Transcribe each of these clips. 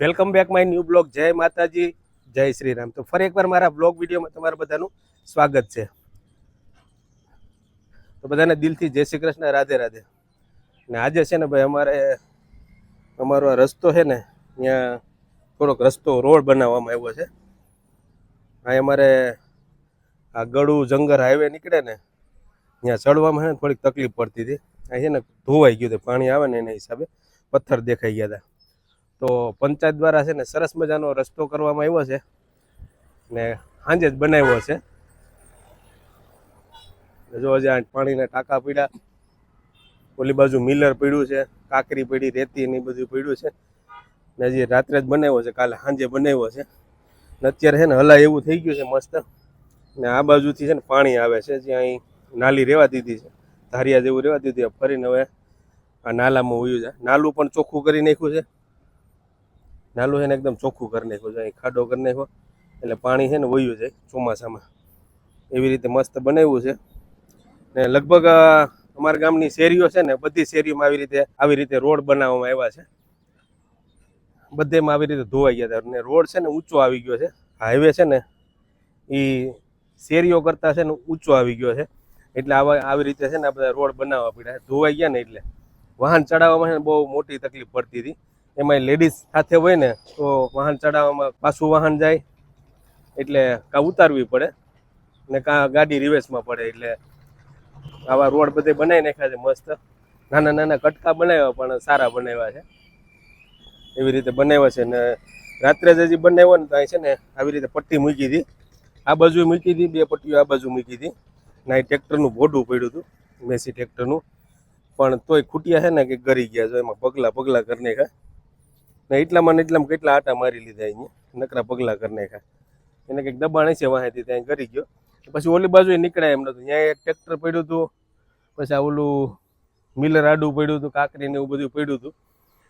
Welcome back my new blog. જય માતાજી, જય શ્રી રામ તો ફરી એકવાર મારા બ્લોગ વિડીયોમાં તમારા બધાનું સ્વાગત છે. તો બધાને દિલથી જય શ્રી કૃષ્ણ, રાધે રાધે. ને આજે છે ને ભાઈ અમારે, અમારો આ રસ્તો છે ને, ત્યાં થોડોક રસ્તો રોડ બનાવવામાં આવ્યો છે. આ અમારે આ ગળું જંગર હાઈવે નીકળે ને, ત્યાં ચડવામાં ને થોડીક તકલીફ પડતી હતી. અહીં છે ને ધોવાઈ ગયું હતું પાણી આવે ને એના હિસાબે. પથ્થર દેખાઈ ગયા હતા. તો પંચાયત દ્વારા છે ને સરસ મજાનો રસ્તો કરવામાં આવ્યો છે ને સાંજે જ બનાવ્યો છે. જો હજી પાણીના ટાંકા પીડ્યા ઓલી બાજુ મિલર પીડ્યું છે, કાકરી પીડી, રેતી ને બધું પીડ્યું છે. ને હજી રાત્રે જ બનાવ્યો છે, કાલે સાંજે બનાવ્યો છે. ને અત્યારે છે ને હલાય એવું થઈ ગયું છે મસ્ત. ને આ બાજુથી છે ને પાણી આવે છે જ્યાં અહીં નાલી રહેવા દીધી છે. ધારિયા જેવું રહેવા દીધી ફરીને હવે આ નાલામાં ઉયું છે. નાલું પણ ચોખ્ખું કરી નાખ્યું છે. નાલું છે ને એકદમ ચોખ્ખું કરી નાખ્યું છે. ખાડો કરી નાખ્યો. એટલે પાણી છે ને વયું જાય ચોમાસામાં. એવી રીતે મસ્ત બનાવ્યું છે. ને લગભગ અમારા ગામની શેરીઓ છે ને બધી શેરીઓમાં આવી રીતે આવી રીતે રોડ બનાવવામાં આવ્યા છે. બધેમાં આવી રીતે ધોવાઈ ગયા હતા. અને રોડ છે ને ઊંચો આવી ગયો છે. હાઈવે છે ને એ શેરીઓ કરતાં છે ને ઊંચો આવી ગયો છે. એટલે આવા, આવી રીતે છે ને આ બધા રોડ બનાવવા પડ્યા ધોવાઈ ગયા ને એટલે. વાહન ચડાવવામાં છે ને બહુ મોટી તકલીફ પડતી હતી. એમાં લેડીઝ સાથે હોય ને, તો વાહન ચડાવવામાં પાછું વાહન જાય. એટલે કાં ઉતારવી પડે ને કાં ગાડી રિવેસમાં પડે. એટલે આવા રોડ બધે બનાવી નાખ્યા છે મસ્ત. નાના નાના કટકા બનાવ્યા પણ સારા બનાવ્યા છે. એવી રીતે બનાવ્યા છે ને રાત્રે જ બનાવ્યો ને ત્યાં છે ને આવી રીતે પટ્ટી મૂકી હતી આ બાજુ મૂકી હતી બે પટ્ટીઓ આ બાજુ મૂકી હતી ને અહીં ટ્રેક્ટરનું ભોડું પડ્યું હતું, મેસી ટ્રેક્ટરનું. પણ તોય ખૂટિયા છે ને કે ગરી ગયા છે, એમાં પગલા પગલા કરી નાખ્યા. ને એટલામાં ને એટલામાં કેટલા આટા મારી લીધા અહીંયા? નકરા પગલા કરી નાખ્યા. એને કંઈક દબાણ છે વાંહેથી ત્યાં કરી ગયો. પછી ઓલી બાજુ નીકળાય એમ નતું. ત્યાં ટ્રેક્ટર પડ્યું હતું. પછી આ ઓલું મિલર આડું પડ્યું હતું કાકરીને એવું બધું પડ્યું હતું.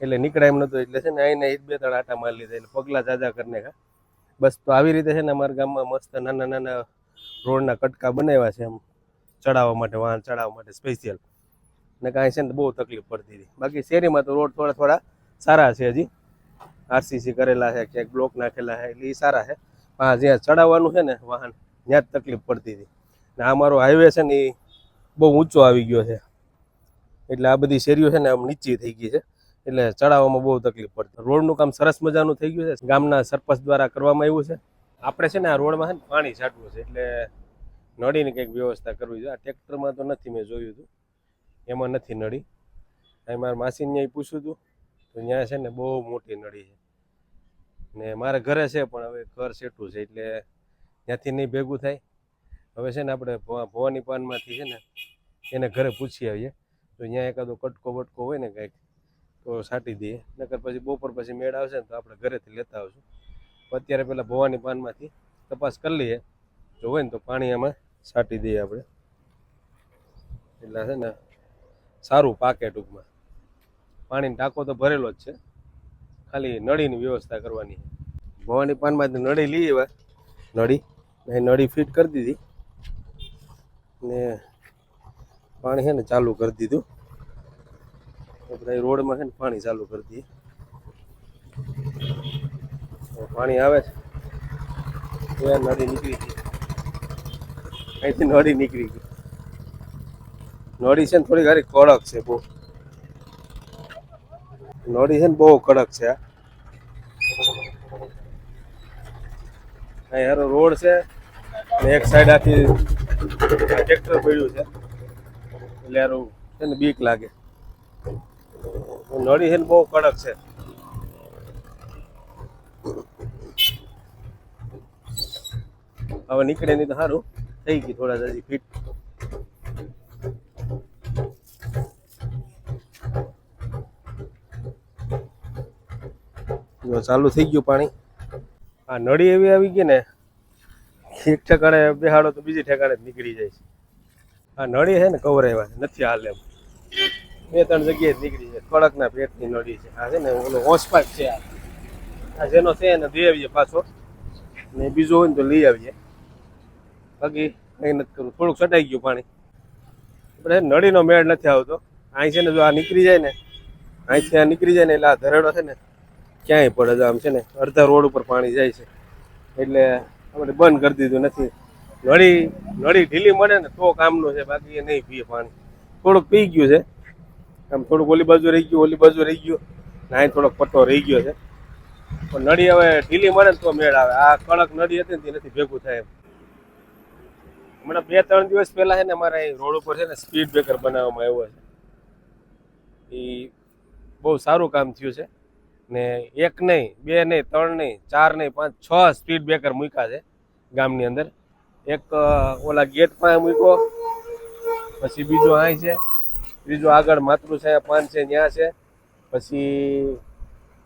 એટલે નીકળાય એમ નતું. એટલે છે ને અહીંને એક બે ત્રણ આટા મારી લીધા. એટલે પગલા જાજા કરી નાખ્યા. બસ તો આવી રીતે છે ને અમારા ગામમાં મસ્ત નાના નાના રોડના કટકા બનાવ્યા છે એમ. ચડાવવા માટે, વાહન ચડાવવા માટે સ્પેશિયલ ને કાંઈ છે ને બહુ તકલીફ પડતી હતી. બાકી શેરીમાં તો રોડ થોડા થોડા સારા છે હજી. આરસીસી કરેલા છે, ક્યાંક બ્લોક નાખેલા છે, એટલે એ સારા છે. પણ જ્યાં ચડાવવાનું છે ને વાહન, ત્યાં જ તકલીફ પડતી હતી. ને આ મારો હાઈવે છે ને એ બહુ ઊંચો આવી ગયો છે. એટલે આ બધી શેરીઓ છે ને આમ નીચી થઈ ગઈ છે. એટલે ચડાવવામાં બહુ તકલીફ પડતી. રોડનું કામ સરસ મજાનું થઈ ગયું છે. ગામના સરપંચ દ્વારા કરવામાં આવ્યું છે. આપણે છે ને આ રોડમાં છે ને પાણી છાંટવું છે. એટલે નળીની કંઈક વ્યવસ્થા કરવી જોઈએ આ ટ્રેક્ટરમાં તો નથી મેં જોયું હતું. એમાં નથી નળી. અહીં મારા માસીને પૂછ્યું હતું. તો ત્યાં છે ને બહુ મોટી નળી છે. ને મારા ઘરે છે, પણ હવે ઘર સેટું છે, એટલે ત્યાંથી નહીં ભેગું થાય. હવે છે ને આપણે ભવા- ભવાની પાનમાંથી છે ને, એને ઘરે પૂછી આવીએ. તો ત્યાં એકાદો કટકો બટકો હોય ને કંઈક, તો છાંટી દઈએ. નકર પછી બપોર પછી મેળ આવશે ને તો આપણે ઘરેથી લેતા આવશું. અત્યારે પહેલાં ભવાની પાનમાંથી તપાસ કરી લઈએ. જો હોય ને તો પાણી આમાં છાંટી દઈએ આપણે. એટલે છે ને, સારું પાકે ટૂંકમાં. પાણીનો ટાંકો તો ભરેલો જ છે. ખાલી નળીની વ્યવસ્થા કરવાની ભવાની પાનમાંથી નળી લઈ આવ્યા. નળી. નળી ફિટ કરી દીધી. ને પાણી છે ને ચાલુ કરી દીધું. બધા રોડમાં છે ને પાણી ચાલુ કરી દીધી. પાણી આવે છે. એ નળી નીકળી ગઈ. અહીંથી નળી નીકળી ગઈ. નળી છે ને થોડી ઘણી કડક છે બહુ. નળી છે ને બહુ કડક છે. આ રોડ છે એક સાઈડ આખી ટ્રેક્ટર પડ્યું છે. એટલે હારું છે ને બીક લાગે. નળી છે ને બહુ કડક છે. હવે નીકળે નહીં તો સારું થઈ ગઈ થોડા હજી ફીટ જો ચાલુ થઈ ગયું પાણી. આ નળી એવી આવી ગઈ ને, એક ઠેકાણે બેહાડો તો બીજી ઠેકાણે નીકળી જાય છે. આ નળી છે ને કવરાવ્યા છે, નથી હાલ એમ. બે ત્રણ જગ્યાએ નીકળી જાય કડકના પેટની નળી છે. આ છે ને ઓલો હોસ છે આ. આ જેનો છે એને દઈ આવીએ પાછો. ને બીજો હોય ને તો લઈ આવીએ. બાકી કંઈ નથી કરવું, થોડુંક સટાઈ ગયું પાણી. આપણે નળીનો મેળ નથી આવતો. અહીં છે ને જો આ નીકળી જાય ને અહીંથી આ નીકળી જાય ને એટલે આ ધરેડો છે ને ક્યાંય પડે આમ છે ને, અડધા રોડ ઉપર પાણી જાય છે. એટલે આપણે બંધ કરી દીધું નથી. નળી નળી ઢીલી મળે ને તો કામનું છે, બાકી એ નહીં પીએ પાણી. થોડુંક પી ગયું છે. આમ થોડુંક ઓલી બાજુ રહી ગયું, ઓલી બાજુ રહી ગયું. નાય થોડોક પટ્ટો રહી ગયો છે. પણ નળી હવે ઢીલી મળે ને તો મેળ આવે. આ કડક નળી હતી ને તે નથી ભેગું થાય એમ. હમણાં બે ત્રણ દિવસ પહેલાં છે ને અમારા એ રોડ ઉપર છે ને સ્પીડ બ્રેકર બનાવવામાં આવ્યો છે. એ બહુ સારું કામ થયું છે. ને એક નહીં, બે નહીં, ત્રણ નહીં, ચાર નહીં, પાંચ, છ સ્પીડ બ્રેકર મૂક્યા છે ગામની અંદર. એક ઓલા ગેટ પાસે મૂક્યો, પછી બીજો અહીં છે, ત્રીજો આગળ માતૃ છે પાંચ છે ત્યાં છે, પછી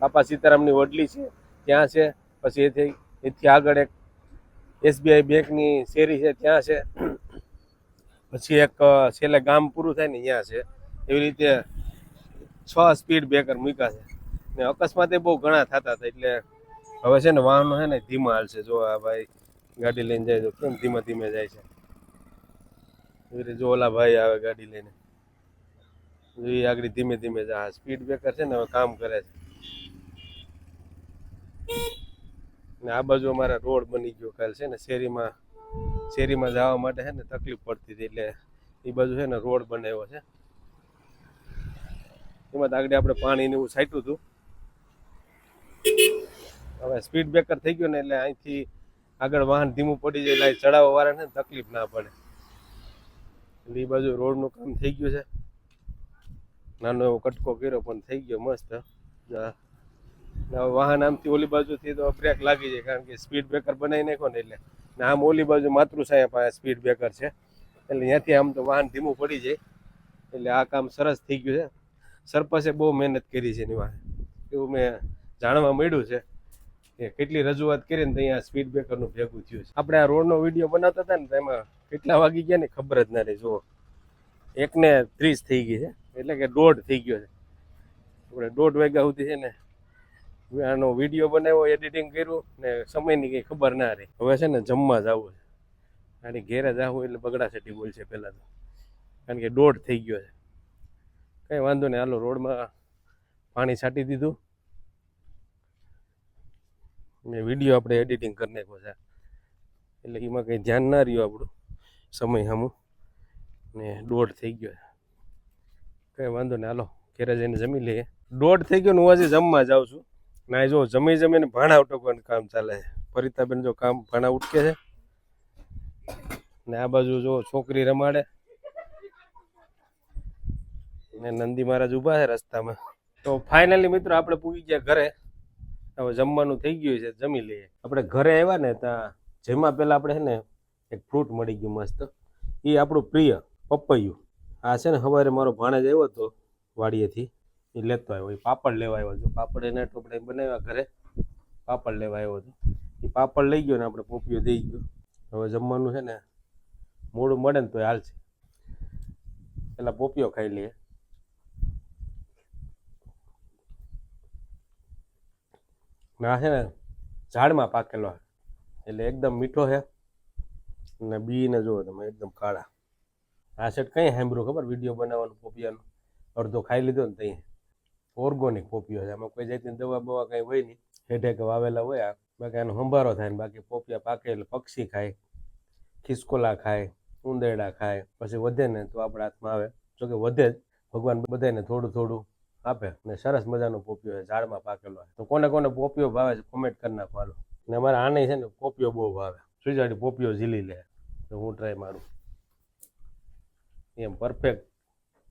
બાપા સીતારામની વડલી છે, ત્યાં છે, પછી એથી એથી આગળ એક એસબીઆઈ બેંકની શેરી છે, ત્યાં છે. પછી એક છેલ્લે ગામ પૂરું થાય ને ત્યાં છે. એવી રીતે છ સ્પીડ બ્રેકર મૂક્યા છે. ને અકસ્માતે બહુ ઘણા થતા હતા, એટલે હવે છે ને વાહનો છે ને ધીમા હાલશે. જો આ ભાઈ ગાડી લઈને જાય તો કેમ ધીમે ધીમે જાય છે? એવી જો ઓલા ભાઈ આવે ગાડી લઈને. જો એ આગળ ધીમે ધીમે જાય. સ્પીડ બ્રેકર છે ને હવે કામ કરે છે. ને આ બાજુ અમારા રોડ બની ગયો કાલ છે ને, શેરીમાં શેરીમાં જવા માટે છે ને તકલીફ પડતી હતી, એટલે એ બાજુ છે ને રોડ બનાવ્યો છે. એમાં આગળ આપણે પાણીને એવું છાંટ્યું હતું. હવે સ્પીડ બ્રેકર થઈ ગયું ને એટલે અહીંથી આગળ વાહન ધીમું પડી જાય એટલે ચડાવવા વાળાને તકલીફ ના પડે. એટલે એ બાજુ રોડનું કામ થઈ ગયું છે. નાનો એવો કટકો કર્યો પણ થઈ ગયો મસ્ત. વાહન આમથી ઓલી બાજુથી તો બ્રેક લાગી જાય કારણ કે સ્પીડ બ્રેકર બનાવી નાખો ને એટલે. ને આમ ઓલી બાજુ માતૃછાયા પાસે સ્પીડ બ્રેકર છે. એટલે ત્યાંથી આમ તો વાહન ધીમું પડી જાય. એટલે આ કામ સરસ થઈ ગયું છે. સરપંચે બહુ મહેનત કરી છે એની વાહે. એવું મેં જાણવા મળ્યું છે. કે કેટલી રજૂઆત કરીને અહીંયા સ્પીડ બ્રેકરનું ભેગું થયું છે. આપણે આ રોડનો વીડિયો બનાવતા હતા ને તો એમાં કેટલા વાગી ગયા ને ખબર જ ના રહી. જુઓ. એકને ત્રીસ થઈ ગઈ છે. એટલે કે દોઢ થઈ ગયો છે. આપણે દોઢ વાગ્યા સુધી છે ને આનો વીડિયો બનાવ્યો એડિટિંગ કર્યું ને સમયની કંઈ ખબર ના રહી. હવે છે ને જમવા જવું છે. આની ઘેરે જવું એટલે બગડા સેટી બોલશે પહેલાં તો. કારણ કે દોઢ થઈ ગયો છે. કંઈ વાંધો નહીં. હાલો રોડમાં પાણી છાંટી દીધું. ને વીડિયો આપણે એડિટિંગ કરી નાખ્યો છે. એટલે એમાં કંઈ ધ્યાન ના રહ્યું આપણું સમય સામું ને દોઢ થઈ ગયો કંઈ વાંધો નહીં, હાલો, ઘેરે જઈને જમી લઈએ. દોઢ થઈ ગયો ને હું હજી જમવા જાઉં છું. ના જો જમી જમીને ભાણા ઉટકવાનું કામ ચાલે છે. પરિતાબેન જો કામ ભાણા ઉટકે છે. ને આ બાજુ જો છોકરી રમાડે. ને નંદી મહારાજ ઊભા છે રસ્તામાં. તો ફાઇનલી મિત્રો આપણે પૂગી ગયા ઘરે. હવે જમવાનું થઈ ગયું છે, જમી લઈએ. આપણે ઘરે આવ્યા ને ત્યાં જેમાં પહેલા આપણે છે ને એક ફ્રૂટ મળી ગયું મસ્ત. એ આપણું પ્રિય પપૈયું. આ છે ને સવારે મારો ભાણેજ આવ્યો હતો વાડીએથી. એ લેતો આવ્યો. એ પાપડ લેવા આવ્યો હતો. પાપડ એને આપણે બનાવ્યા ઘરે. પાપડ લેવા આવ્યો હતો. એ પાપડ લઈ ગયો ને આપણે પોપિયો દઈ ગયો. હવે જમવાનું છે ને, મોડું મળે ને તો હાલશે પેલા પોપિયો ખાઈ લઈએ. ના છે ને ઝાડમાં પાકેલો એટલે એકદમ મીઠો છે. ને બીને જુઓ તમે, એકદમ કાળા. આ સેટ કંઈ સાંભળ્યું ખબર? વીડિયો બનાવવાનું પોપિયાનું. અડધો ખાઈ લીધો ને ત્યાં ઓર્ગોનિક પોપિયો છે. આમાં કોઈ જાતની દવા બવા કંઈ હોય નહીં. હેઠેક વાવેલા હોય આ. બાકી એનો સંભારો થાય ને બાકી પોપિયા પાકે એટલે પક્ષી ખાય, ખિસકોલા ખાય, ઉંદેડા ખાય. પછી વધે ને તો આપણા હાથમાં આવે. જોકે વધે જ. ભગવાન બધાને થોડું થોડું આપે ને સરસ મજાનો પોપિયો છે, ઝાડમાં પાકેલો તો કોને કોને પોપિયો ભાવે છે કોમેન્ટ કરી નાખો હાલો. ને અમારે આને છે ને પોપિયો બહુ ભાવે. સુજાડી પોપિયો ઝીલી લે. તો હું ટ્રાય મારું. એમ પરફેક્ટ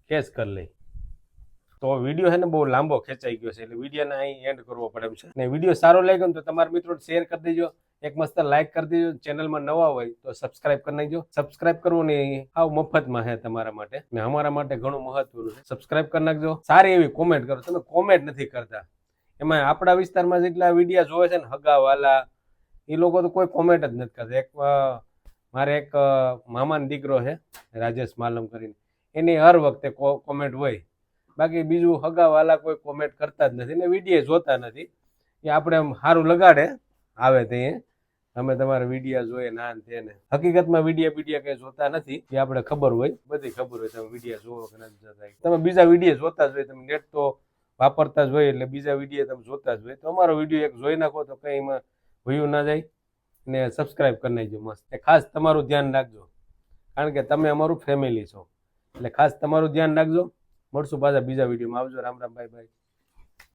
કેચ કરી લઈ. તો વીડિયો છે ને બહુ લાંબો ખેંચાઈ ગયો છે, એટલે વિડીયોને અહીં એન્ડ કરવો પડે એમ છે. ને વીડિયો સારો લાગ્યો ને તો તમારા મિત્રો શેર કરી દેજો. એક મસ્ત લાઈક કરી દેજો. ચેનલમાં નવા હોય તો સબસ્ક્રાઇબ કરી નાખજો. સબસ્ક્રાઇબ કરવું ને આવ મફતમાં છે તમારા માટે. ને અમારા માટે ઘણું મહત્વનું છે. સબસ્ક્રાઇબ કરી નાખજો. સારી એવી કોમેન્ટ કરો. તમે કોમેન્ટ નથી કરતા. એમાં આપણા વિસ્તારમાં જેટલા વિડીયા જોવે છે ને, હગાવાલા, એ લોકો તો કોઈ કોમેન્ટ જ નથી કરતા. એક મારે એક મામાનો દીકરો છે, રાજેશ માલમ કરીને. એની હર વખતે કોમેન્ટ હોય. બાકી બીજું હગાવાલા કોઈ કોમેન્ટ કરતા જ નથી ને વીડિયો જોતા નથી. એ આપણે સારું લગાડે, આવે તે અમે તમારા વિડીયા જોઈએ ના ને તેને. હકીકતમાં વિડીયા વિડીયા કઈ જોતા નથી. એ આપણે ખબર હોય, બધી ખબર હોય. તમે વિડીયા જોવો કે નથી જોતા તમે બીજા વીડિયો જોતા જ હોય. તમે નેટ તો વાપરતા જ હોય એટલે બીજા વીડિયો તમે જોતા જ હોય. તો અમારો વીડિયો એક જોઈ નાખો તો કંઈ એમાં ભયું ના જાય ને સબસ્ક્રાઇબ કરી નાખજો મસ્ત. ને ખાસ તમારું ધ્યાન રાખજો. કારણ કે તમે અમારું ફેમિલી છો. એટલે ખાસ તમારું ધ્યાન રાખજો. મળશું પાછા બીજા વિડીયોમાં. આવજો. રામ રામ. ભાઈ બાય.